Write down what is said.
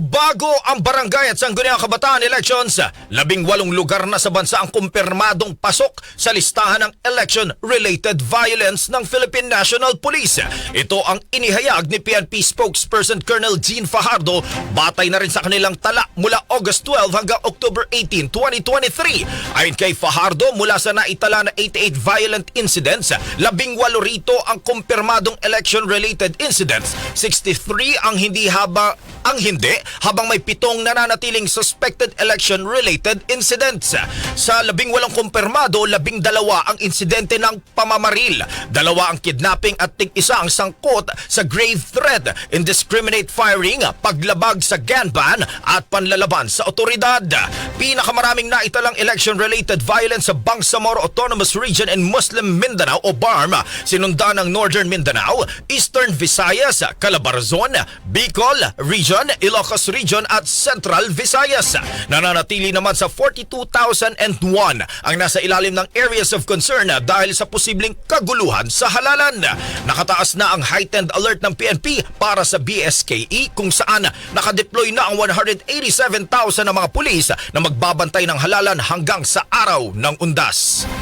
bago ang barangay at sangguniang kabataan elections, labing walong lugar na sa bansa ang kumpirmadong pasok sa listahan ng election-related violence ng Philippine National Police. Ito ang inihayag ni PNP spokesperson Colonel Jean Fajardo batay na rin sa kanilang tala mula August 12 hanggang October 18, 2023. Ayon kay Fajardo, mula sa naitala na 88 violent incidents, labing walo rito ang kumpirmadong election-related incidents, 63 ang hindi haba ang hindi habang may pitong nananatiling suspected election-related incidents. Sa labing walang kumpirmado, labing dalawa ang insidente ng pamamaril. Dalawa ang kidnapping at tig-isa ang sangkot sa grave threat, indiscriminate firing, paglabag sa gun ban at panlalaban sa otoridad. Pinakamaraming naitalang election-related violence sa Bangsamoro Autonomous Region in Muslim Mindanao o BARM, sinundan ng Northern Mindanao, Eastern Visayas, Calabarzon, Bicol Region, Ilocos Region at Central Visayas. Nananatili naman sa 42,001 ang nasa ilalim ng areas of concern dahil sa posibleng kaguluhan sa halalan. Nakataas na ang heightened alert ng PNP para sa BSKE kung saan nakadeploy na ang 187,000 na mga pulis na magbabantay ng halalan hanggang sa araw ng undas.